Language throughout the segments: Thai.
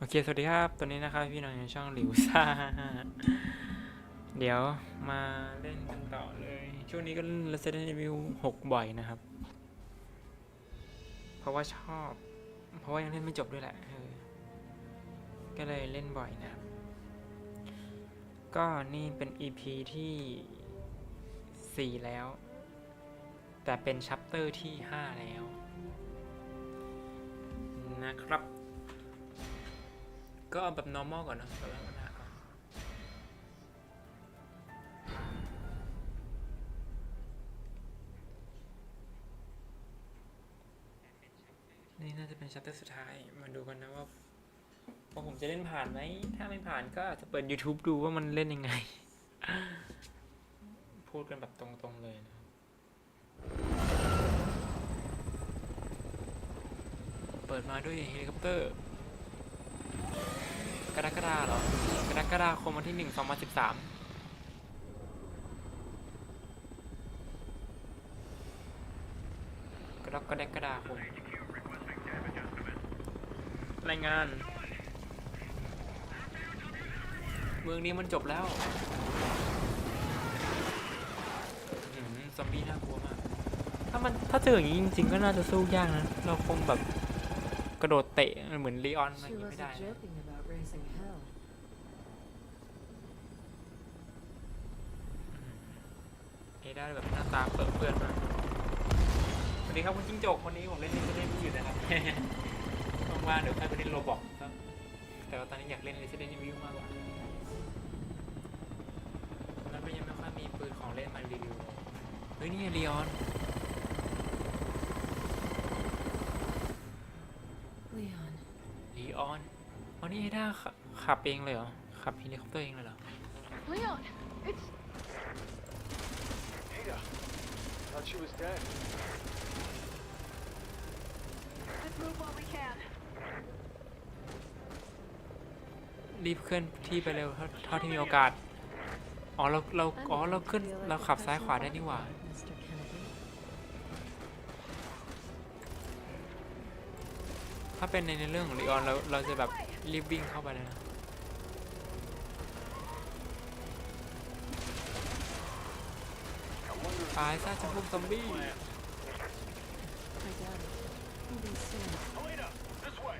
โอเค สวัสดีครับตัวนี้นะครับพี่น้องในช่องหลิวซ่า เดี๋ยวมาเล่นกันต่อเลย ช่วงนี้ก็เล่น Resident Evil 6 บ่อยนะครับ เพราะว่าชอบ เพราะว่ายังเล่นไม่จบด้วยแหละออก็เลยเล่นบ่อยนะครับ ก็นี่เป็น EP ที่ 4 แล้ว แต่เป็นชัปเตอร์ที่ 5 แล้ว นะครับ ก็เอาแบบ normal ก่อนนะแบบธรรมดาก่อนนี่น่าจะเป็นชัปเตอร์สุดท้าย มาดูกันนะว่าว่าผมจะเล่นผ่านไหม ถ้าไม่ผ่านก็อาจจะเปิด YouTube ดูว่ามันเล่นยังไง พูดกันแบบตรงๆเลยนะเปิดมาด้วยเฮลิคอปเตอร์ กรกฎาเหรอกรกฎาคมวันที่หนึ่งสองพันสิบสามกรกฎากฎาคมรายงาน เมืองนี้มันจบแล้วอื้อหือซอมบี้น่ากลัวมาก ถ้ามันถ้าเจออย่างนี้จริง ๆ ก็น่าจะสู้ยากนะ เราคงแบบกระโดดเตะเหมือนลีออนอะไรอ She ย่างนี้ไม่ wasn't ได้นะ joking about raising hell. เอได้ แบบหน้าตาเปิดเปื้อนมากสวัสดีครับคุณจิ้งจกคนนี้ผมเล่นเล่นเล่นอยู่นะครับว่างๆเดี๋ยวค่อยไปเล่นโรบอกครับแต่ว่าตอนนี้อยากเล่น Resident Evil มากกว่าแล้วก็ยังไม่ค่อยมีปืนของเล่นมารีวิวเลยเฮ้ยนี่ลีออน Leon, ลีออนอ๋อนี่เอด้าขับขับเองเลยเหรอ ขับเฮลิคอปเตอร์เองเลยเหรอ Leon, it's Ada, thought she was dead. let's move while we can. รีบเคลื่อนที่ไปเร็วเท่าเท่าที่มีโอกาส อ๋อเราเรา I'm อ๋อ beginning เรา to ขึ้น feel like เรา a ขับซ้าย personal ขวาได้นี่หว่า bodyguard, Mr. Kennedy. ถ้าเป็นในเรื่องของลีออนเราเราจะแบบรีบวิ่งเข้าไปเลยนะ ตายซะจะพวกซอมบี้ I doubt it. Maybe soon. Helena, this way.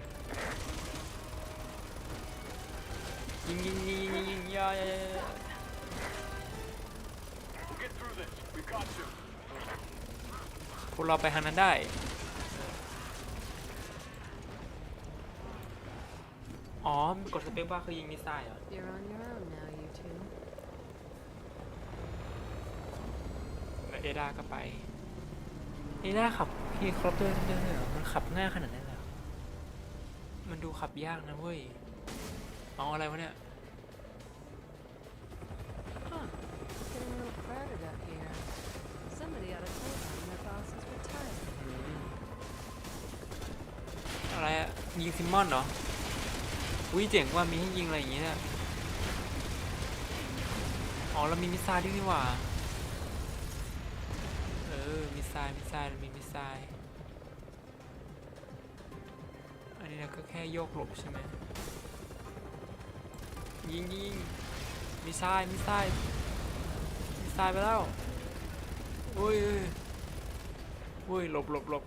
ยิงยิงยิงยิงยิงยาอย We'll get through this. We've got to. พวกเราไปทางนั้นได้ อ๋อ กดสเปคว่าคือยิงมิสไซล์เหรอ You're on your own now, you two. แล้ว เอดาก็ไป เอดาขับเฮลิคอปเตอร์ได้เลยเหรอมันขับง่ายขนาดนั้นเลยเหรอมันดูขับยากนะเว้ยเอาอะไรวะเนี่ย Huh. Getting a little crowded up here. Somebody ought to tell them their boss is retired. อืมอะไรอะยิงซิมมอนเหรออุ้ยเจ๋งว่ามีให้ยิงอะไรอย่างงี้เนี่ยอ๋อเรามีมิสไซล์ด้วยนี่หว่าเออมิสไซล์มิสไซล์เรามีมิสไซล์อันนี้เราก็แค่โยกหลบใช่ไหมยิงยิงมิสไซล์มิสไซล์มิสไซล์ไปแล้วอุ้ยอุ้ยหลบหลบหลบ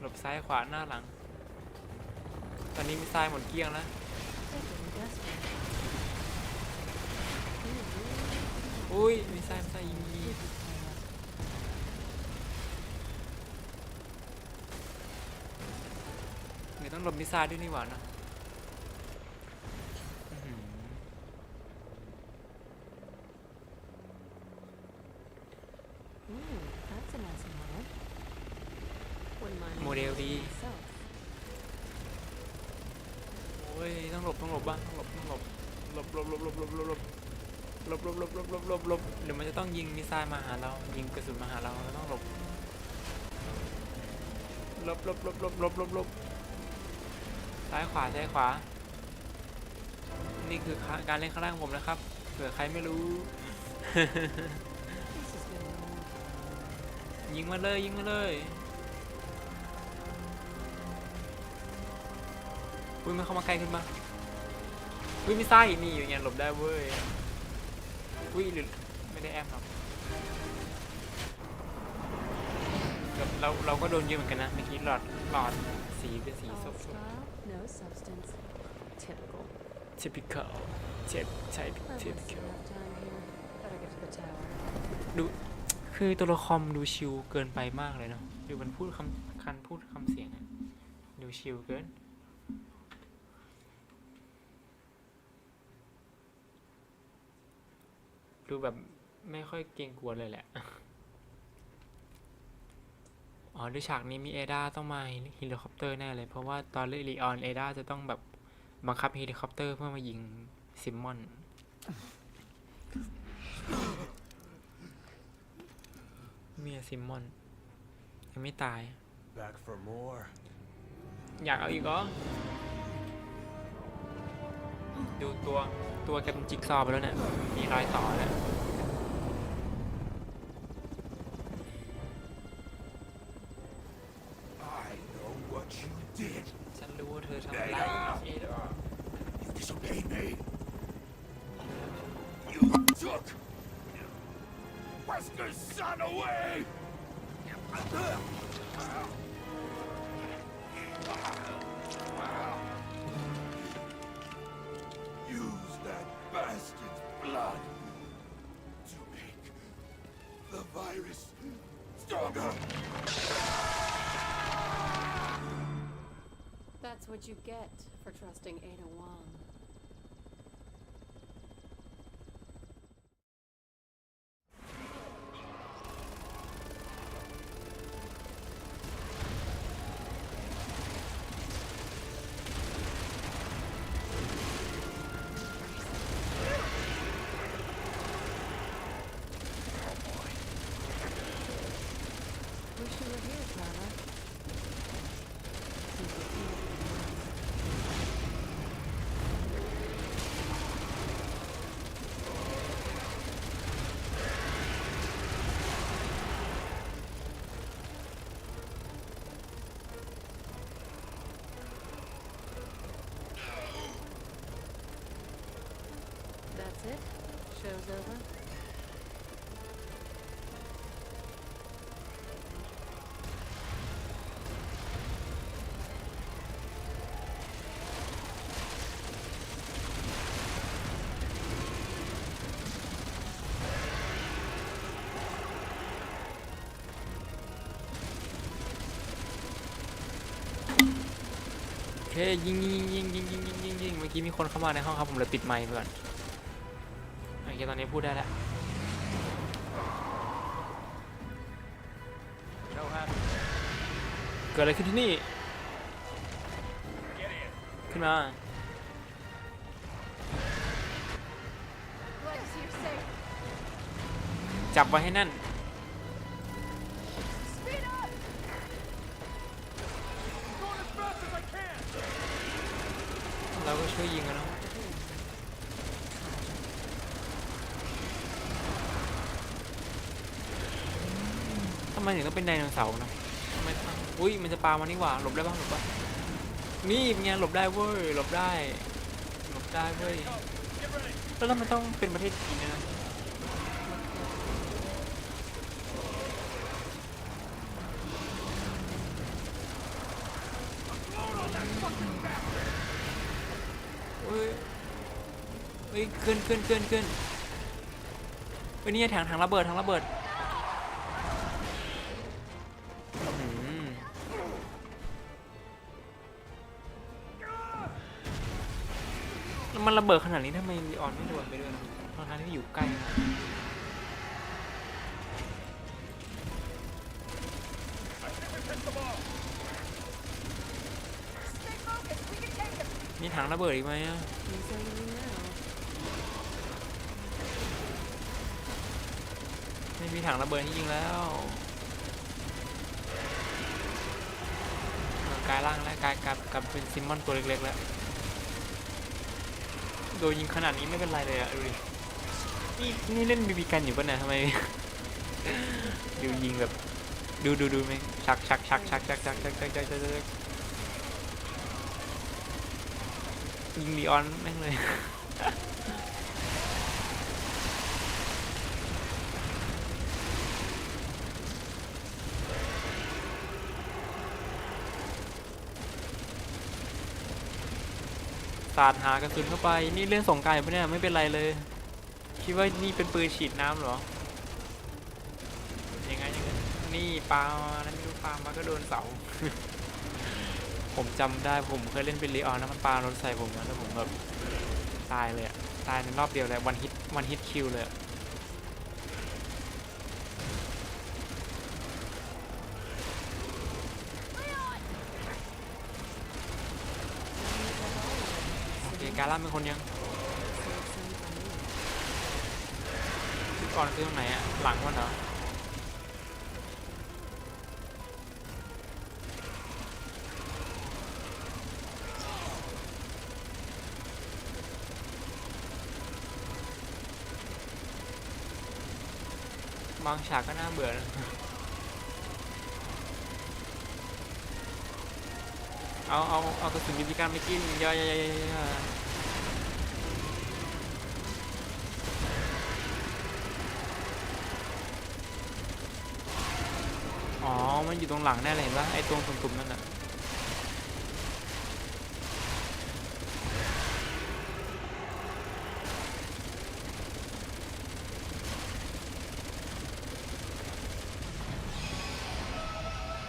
หลบซ้ายขวาหน้าหลัง ตอนนี้มีทรายหมดเกลี้ยงแล้วอุ้ยมีทรายมีทรายยิงยิง did tie up. เดี๋ยวต้องหลบมิสไซล์ด้วยนี่หว่านะอื้อหือ Ooh, that's a nice model. Wouldn't mind โมเดลดี myself. โอ้ยต้องหลบต้องหลบบ้างต้องหลบต้องหลบหลบหลบหลบหลบหลบหลบหลบหลบหลบหลบหลบหลบหลบหลบเดี๋ยวมันจะต้องยิงมิสไซล์มาหาเรา ยิงกระสุนมาหาเราเราต้องหลบหลบหลบหลบหลบหลบหลบหลบ ซ้ายขวาซ้ายขวา นี่คือการเล่นข้างล่างผมนะครับ เผื่อใครไม่รู้ ยิงมาเลยยิงมาเลยอุ้ยมันเข้ามาใกล้ขึ้นมาอุ้ยไม่ใช่นี่อย่างเงี้ยหลบได้เว้ยอุ้ยหรือไม่ได้แอมหรอก เราเราเราก็โดนเยอะเหมือนกันนะเมื่อกี้หลอดหลอดสีเป็นสี All ส้ม style, no substance. Typical. ๆ typical เจ็บใช่ I've wasted typical enough time here. Better get to the tower. ดูคือตัวละครดูชิลเกินไปมากเลยเนาะดูมันพูดคำคันพูดคำเสียงอะดูชิลเกิน ดูแบบไม่ค่อยเกรงกลัวเลยแหละ อ๋อด้วยฉากนี้มีเอดาต้องมาเฮลิคอปเตอร์แน่เลย เพราะว่าตอนเล่นลีออนเอดาจะต้องแบบบังคับเฮลิคอปเตอร์เพื่อมายิงซิมมอน เมียซิมมอน ยังไม่ตาย Back for more. อยากเอาอีกเหรอ ดูตัวตัวแกเป็นจิ๊กซอว์ไปแล้วเนี่ย มีรอยต่อแล้ว Wesker's son away. Use that bastard's blood to make the virus stronger. That's what you get for trusting Ada Wong. ร็วเร็วโอเคยิงยิงยิงยิงยิงยิงยิงเมื่อกี้มีคนเข้ามาในห้องครับผมเลยปิดไมค์ก่อน ตอนนี้พูดได้แล้วเกิดอะไรขึ้นที่นี่ Get in. ขึ้นมา Glad you're safe. จับไว้ให้แนั่น Speed up! Going as fast as I can. เราก็ช่วยยิงกันเนาะ ทำไมถึงต้องเป็นไดโนเสาร์นะทำไมต้องอุ้ยมันจะปามานี่หว่าหลบได้บ้างหลบปะนี่เป็นไงหลบได้เว้ยหลบได้หลบได้เว้ยแล้วทำไมต้องเป็นประเทศจีนด้วยนะ เฮ้ยเฮ้ยขึ้นขึ้นขึ้นขึ้นเฮ้ยนี่ไงถังถังระเบิดถังระเบิด มันระเบิดขนาดนี้ทำไมลีออนไม่โดนไปด้วยนะทั้งๆที่อยู่ใกล้นะมีถังระเบิดอีกไหมอะไม่มีถังระเบิดให้ยิงแล้วเออกลายร่างแล้วกลายกลายกลายเป็นซิมมอนตัวเล็กๆแล้ว โดนยิงขนาดนี้ไม่เป็นไรเลยอะดูดินี่นี่เล่นบีบีกันอยู่ปะเนี่ยทำไม ดูยิงแบบ ดูดูดูไหมชักชักชักชักชักชักชักชักชักชักชักยิงลีออนแม่งเลยาดหากระสุนเข้าไป นี่เล่นสงการปะเนี่ยไม่เป็นไรเลย คิดว่านี่เป็นปืนฉีดน้ำเหรอยังไงยังไงนี่ปาแล้วไม่รู้ปามาก็โดนเสา ผมจำได้ผมเคยเล่นเป็นลีออนนะมันปารถใส่ผมแล้วผมแบบตายเลยอะตายในรอบเดียวเลยวันฮิตวันฮิตคิวเลยอะโอเค การล่าเป็นคนยังก่อนซื้อตรงไหนอะหลังมันเหรอบางฉากก็น่าเบื่อนะเอา เอา เอากระสุนยิงการไปกินย่อย่าอย่าอย่าอย่าอ๋อ มันอยู่ตรงหลังแน่เลยเห็นปะไอ้ตรงตุ่มๆนั่นน่ะ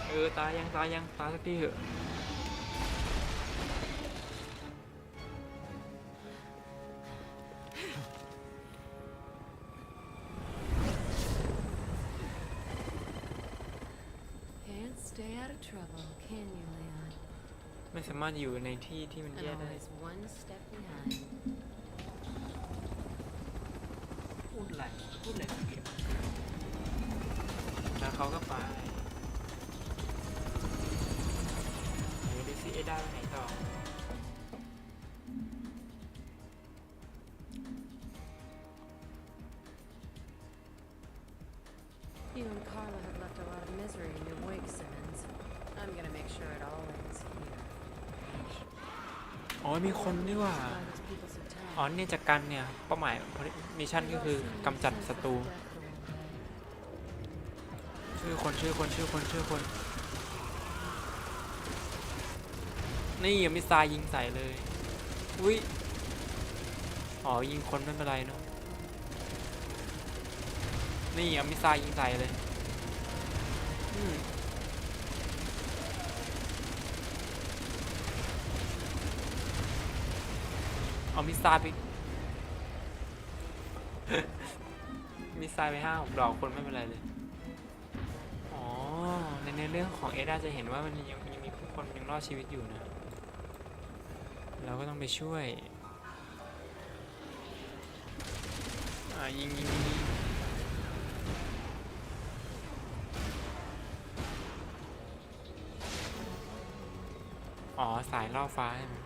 เออตายยังตายยังตายสักทีเถอะามารถอยู่ในที่ที่มัน And แย่ได้ always one step behind. พูดอะไรพูดอะไรเกี่ยวแล้วเขาก็ไป อ๋อมีคนนี่ว่าอ๋อเนี่ยจากกันเนี่ยเป้าหมายมิชชั่นก็คือกำจัดศัตรูชื่อคนชื่อคนชื่อคนชื่อคน นี่ยังมิสไซล์ยิงใส่เลยอุ้ยอ๋อยิงคนไม่เป็นไรเนาะนี่เอามิสไซล์ยิงใส่เลยอืม เอามิสไซล์ไป มิสไซล์ไปห้าหกดอกคนไม่เป็นไรเลย อ๋อ ในในเรื่องของเอดาจะเห็นว่ามันยังยังมีผู้คนยังรอดชีวิตอยู่นะ เราก็ต้องไปช่วย อ่ายิงยิงยิงยิงอ๋อ สายล่อฟ้าใช่ไหม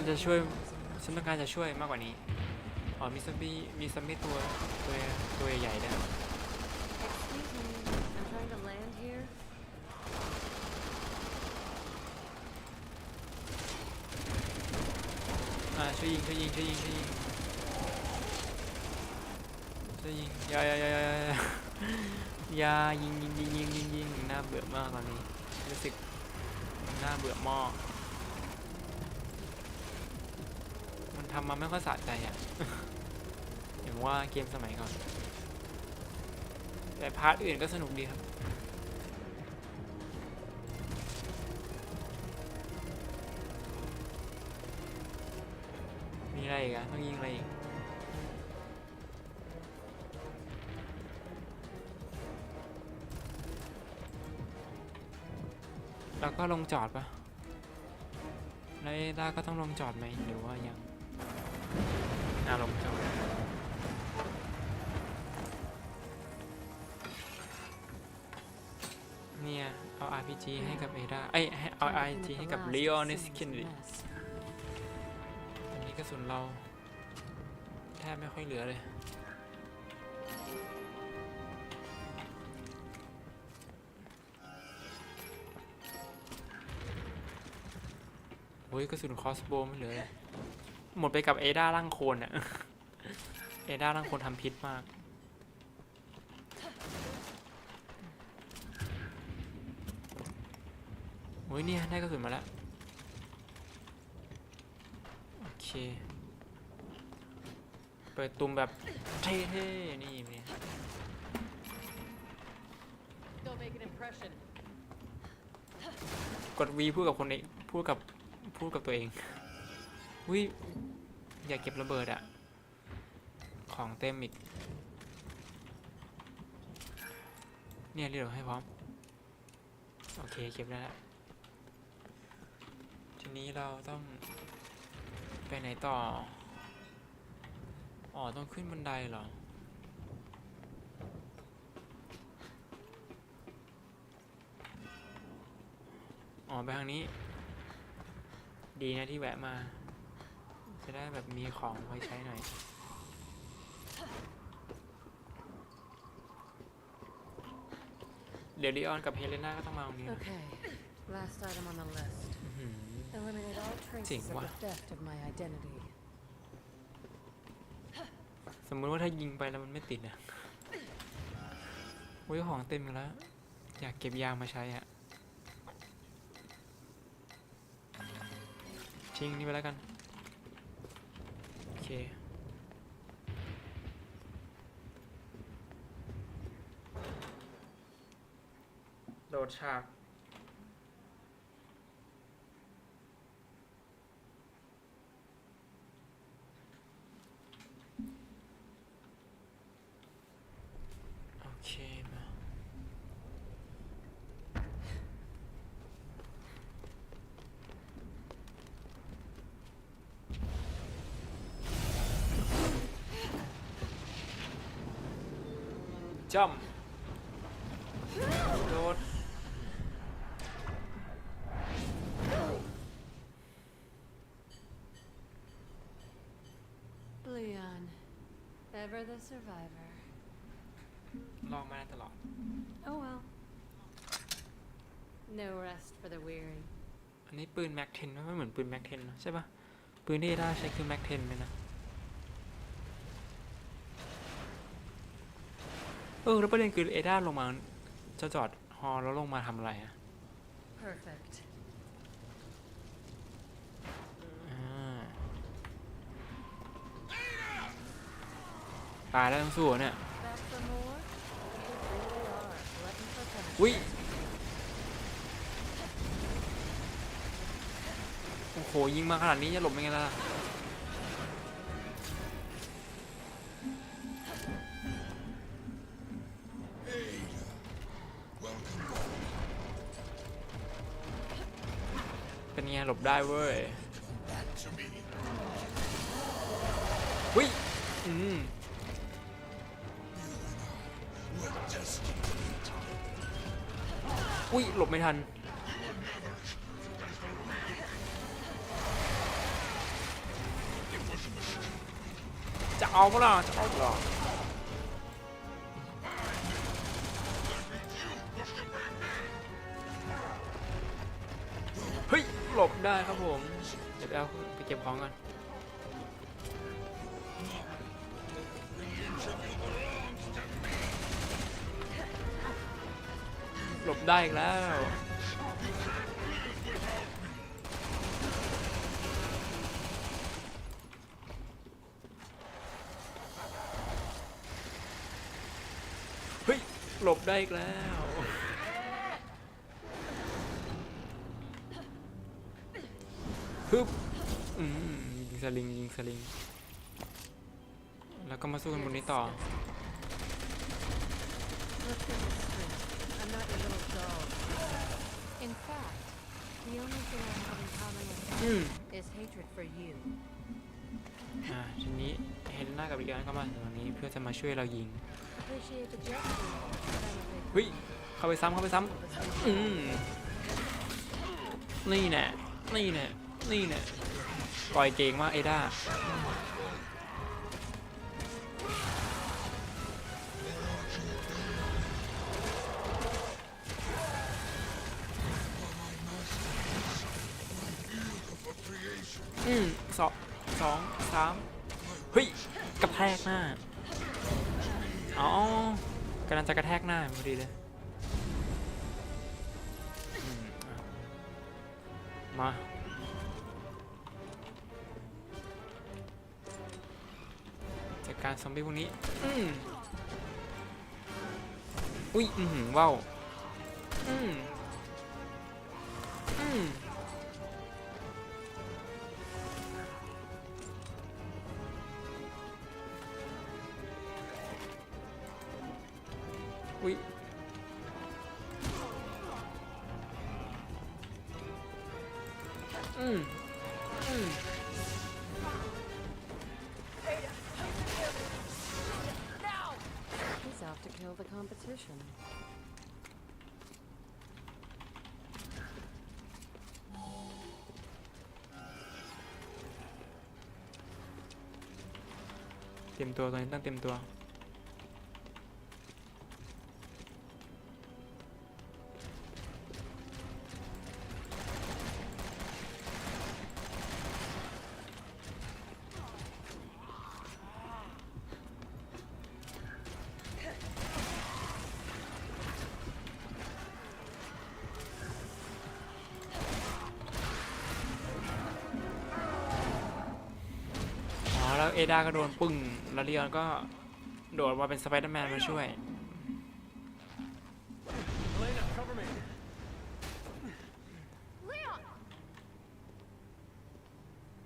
การจะช่วยฉันต้องการจะช่วยมากกว่านี้อ๋อมีซัมบี้มีซัมบี้ตัวตัวตัวใหญ่ๆด้วย Excuse me, I'm trying to land here. อ่าช่วยยิงช่วยยิงช่วยยิงช่วยยิงช่วยยิงอย่าอย่าอย่าอย่าอย่าอย่ายิงยิงยิงยิงยิงยิงน่าเบื่อมากตอนนี้รู้สึกน่าเบื่อมากมันทำมาไม่ค่อยสะใจอะ อย่างว่าเกมสมัยก่อน แต่พาร์ทอื่นก็สนุกดีครับ มีอะไรอีกอะต้องยิงอะไรอีกแล้วก็ลงจอดปะแล้วเอด้าก็ต้องลงจอดไหมหรือว่ายัง น่าลงจอดเนี่ย เอา RPG ให้กับเอด้าเอ้ยให้เอา Trying to RPG clean ให้ up กับ the last Leon Simmons Kennedy mess. อันนี้กระสุนเราแทบไม่ค่อยเหลือเลยโอ้ยกระสุนคอสโบไม่เหลือเลย หมดไปกับเอดาร่างโคลนอะเอดาร่างโคลนทำพิษมากโอ้ยเนี่ยได้กระสุนมาแล้ว โอเค เปิดตุ่มแบบเท่ๆ นี่เนี่ย Don't make an impression. กด V พูดกับคนเองพูดกับ พูดกับตัวเอง วิอยากเก็บระเบิดอะของเต็มอีก เนี่ยเรียกให้พร้อม โอเคเก็บได้แล้วทีนี้เราต้องไปไหนต่อ อ๋อ ต้องขึ้นบันไดเหรอ อ๋อ ไปทางนี้ ดีนะที่แวะมา จะได้แบบมีของไว้ใช้หน่อยเดี๋ยวดิออนกับเฮเลนาก็ต้องมาตรงนี้นะ Okay, last item on the list. อื้อหือ Eliminate all traces Chỉnh of quá. the theft of my identity. สมมุติว่าถ้ายิงไปแล้วมันไม่ติดอะอุ้ยของเต็มอยู่แล้ว อยากเก็บยางมาใช้อะทิ้งนี่ไปแล้วกันโอ เคโดดฉาก โอเคมา จำโดด Leon, ever the survivor. ลองมาได้ตลอด Oh well. No rest for the weary. อันนี้ปืนแม็กเทนไม่เหมือนปืนแม็กเทนนะใช่ปะปืนที่ได้ใช้คือแม็กเทนเลยนะ ออแล้วประเด็นคือเอด้าลงมาจะจอดฮอแล้วลงมาทำอะไรอะ Perfect. อ่าตายแล้วต้องสู้เหรอเนี่ย Back for more? You really are glutton for punishment. อุ้ย โอ้โห ยิงมาขนาดนี้จะหลบยังไงล่ะ ได้เว้ย Back to me. วิอืมอุ้ยหลบไม่ทัน จะเอาเปล่าจะเอาเปล่า หลบได้ครับผมเดี๋ยวไปเอาไปเก็บของกันหลบได้อีกแล้วเฮ้ยหลบได้อีกแล้ว ฮึบอืมยิงสลิงยิงสลิง แล้วก็มาสู้กันบนนี้ต่อ Let's get this straight. I'm not your little dog. In fact, the only thing I have in common with อืม him is hatred for you. อ่าทีนี้เฮเลน่ากับอีกอันก็มาถึงตรงนี้เพื่อจะมาช่วยเรายิง Appreciate the gesture, but I'm a big เฮ้ยเข้าไปซ้ำเข้าไปซ้ำอืมนี่แน่นี่แน่ นี่เนี่ยปล่อยเก่งมากเอด้าอืมสองสองสามเฮ้ยกระแทกหน้าอ๋อกำลังจะกระแทกหน้าพอดีเลยมา การซอมบี้พวกนี้ อืมอุ้ย อืมว้าว อืม็มตัวตอนนี้ต้องเตรียมตัวอ๋อแล้วเอดาก็โดนปึ้ง แล้วเรียนก็โดดมาเป็นสไปเดอร์แมนมาช่วย Elena, cover me. Leon!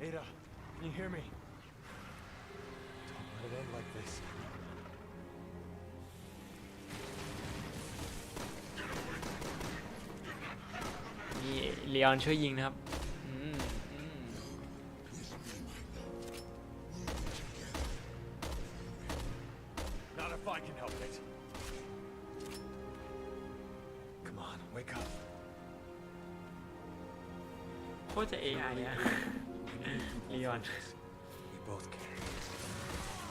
Ada, can you hear me? Don't let it end like this. นี่เลียนช่วยยิงนะครับ wake up. โคตรจะ AI อะ We need to Leon. focus. We both can.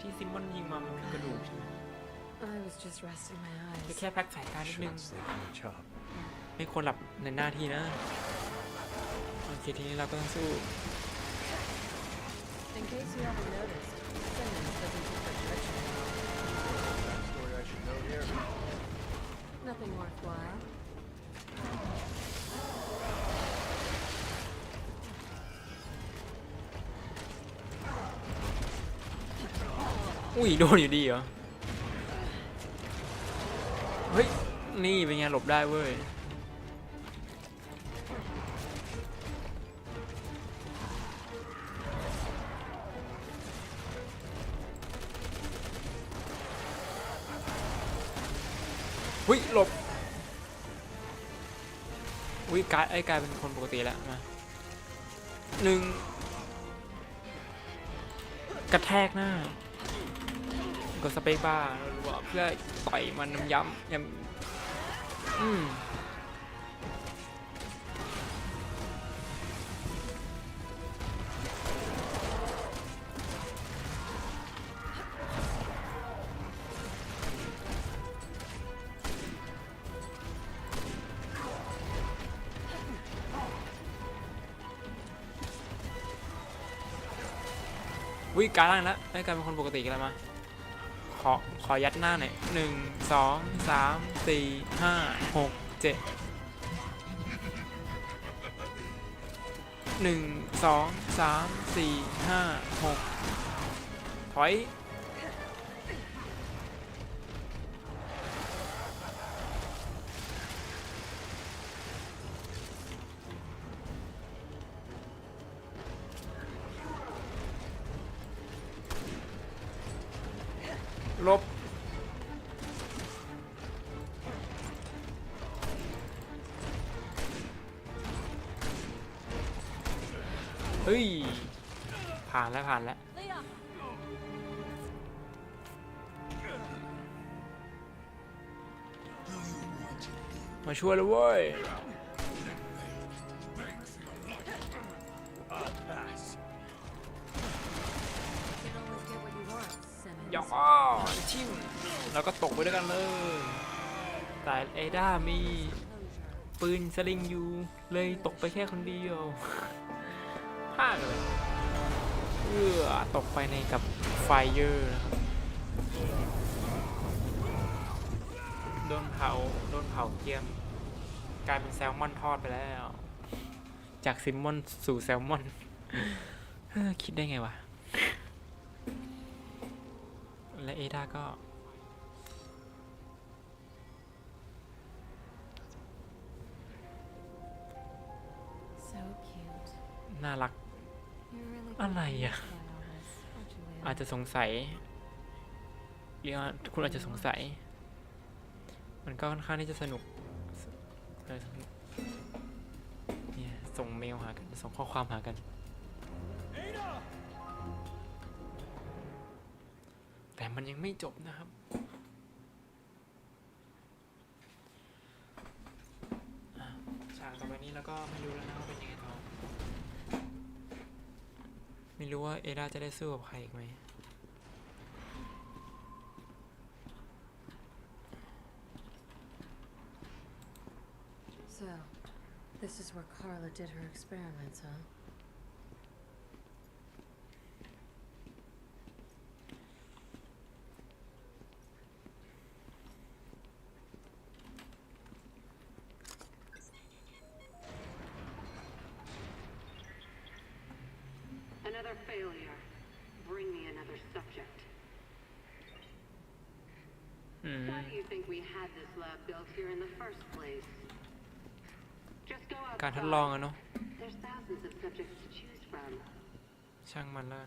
ที่ซิมมอนยิงมามันคือกระดูกใช่ไหม I was just resting my คือ eyes. แค่พักสายตานิดนึง Shouldn't sleep on the job. ไม่ควรหลับในหน้าที่นะโอ เคทีนี้เราก็ต้องสู้ In case you haven't noticed, Simmons doesn't keep her direction. Story I should know here. Nothing worthwhile. อุ้ยโดนอยู่ดีเหรอ เฮ้ย นี่เป็นไงหลบได้เว้ย กลายไอ้กลายเป็นคนปกติแล้วมาหนึ่งกระแทกหน้ากดสเปคบ้าร์รัวๆเพื่อต่อยมันย้ำย้ำอืมุ้ยการล่างแล้วได้กลายเป็นคนปกติกันแล้วมาขอขอยัดหน้าหน่อยหนึ่งสองสามสี่ห้าหกเจ็ดหนึ่งสองสามสี่ห้าหกถอยานแล้วผ่านแล้ว Leon! มาช่วยแล้วเว้ย I'll pass. You can always get what you want, Simmons. หยอกป้อชิมแล้วก็ตกไปด้วยกันเลยแต่เอด้ามีปืนสลิงอยู่เลยตกไปแค่คนเดียวพลาดเลย เอื้อตกไปในกับไฟเยอร์นะครับโดนเผาโดนเผาเกรียม กลายเป็นแซลมอนทอดไปแล้ว จากซิมมอนสู่แซลมอนเฮ้อคิดได้ไงวะ และเอดาก็ So cute. น่ารัก You're really อะไรอะ confused by all this, aren't you, Leon? อาจจะสงสัยหรือว่าคุณอาจจะสงสัย มันก็ค่อนข้างที่จะสนุกเออเนี่ยส่งเมลหากัน ส่งข้อความหากัน แต่มันยังไม่จบนะครับอะฉากต่อไปนี้แล้วก็ไม่รู้แล้วนะว่าเป็นยังไง ไม่รู้ว่าเอดาจะได้สู้กับใครอีกไหม failure. Bring me another subject. อืม Why do you think we had this lab built here in the first place? Just go การทด outside. ลองอะเนาะ There's thousands of subjects to choose from. ช่างมันแล้ว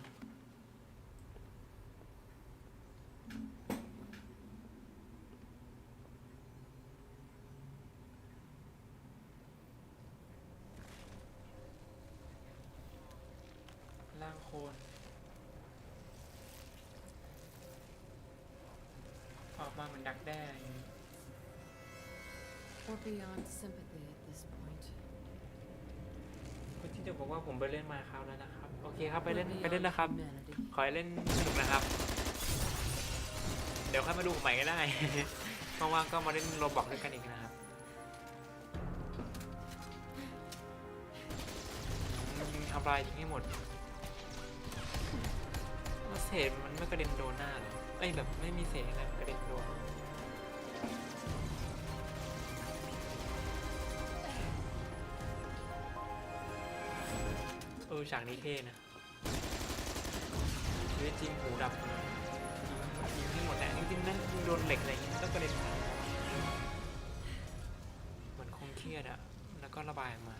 ดักแด้อย่างนี้ Or beyond sympathy at this point. คุณที่จะบอกว่าผมไปเล่นมาครับแล้วนะครับ โอเคครับไปเล่น Or ไปเล่น beyond นะครับ humanity. ขอให้เล่นสนุกนะครับ เดี๋ยวค่อยมาดูผมใหม่ก็ได้ ว่างๆก็มาเล่นโรบอกด้วยกันอีกนะครับยิงทำลายทิ้งให้หมดว่าเศษมันไม่กระเด็นโดนหน้าเหรอเอ้ยแบบไม่มีเศษอะไรมันกระเด็นโดนเออฉากนี้เท่นะชีวิตจริงหูดับยยิงให้หมดแหละจริงๆนั่นโดนเหล็กอะไรอย่างเงี้ยก็กระเด็นมาเหมือนคงเครียดอะแล้วก็ระบายออกมา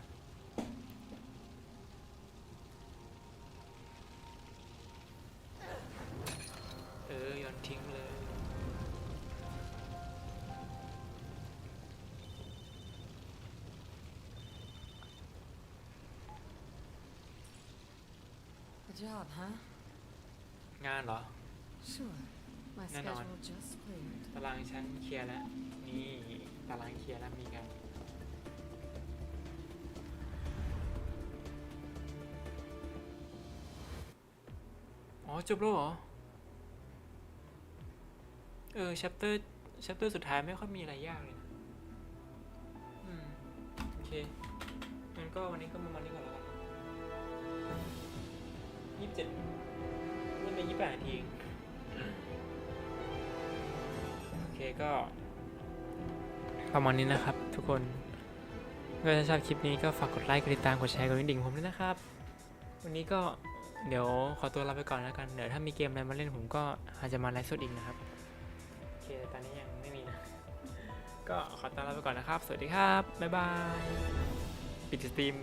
A job, huh? งานเหรอ Sure. My No, no, schedule just cleared. ตารางฉันเคลียร์แล้ว นี่ตารางเคลียร์แล้วมีกัน อ๋อ จบแล้วเหรอ เออ chapter chapter สุดท้ายไม่ค่อยมีอะไรยากเลยนะ อืม โอเค งั้นก็วันนี้ก็ประมาณนี้ก่อนแล้วกัน ยี่สิบเจ็ดนี่เป็นยี่สิบแปดนาทีเองโอเคก็ประมาณนี้นะครับทุกคนก็ถ้าชอบคลิปนี้ก็ฝากกดไลค์ กดติดตาม กดแชร์ กดกระดิ่งผมด้วยนะครับ วันนี้ก็เดี๋ยวขอตัวลาไปก่อนแล้วกัน เดี๋ยวถ้ามีเกมอะไรมาเล่นผมก็อาจจะมาไลฟ์สดอีกนะครับ โอเคแต่ตอนนี้ยังไม่มีนะ ก็ขอตัวลาไปก่อนนะครับ สวัสดีครับ บ๊ายบาย ปิดสตรีม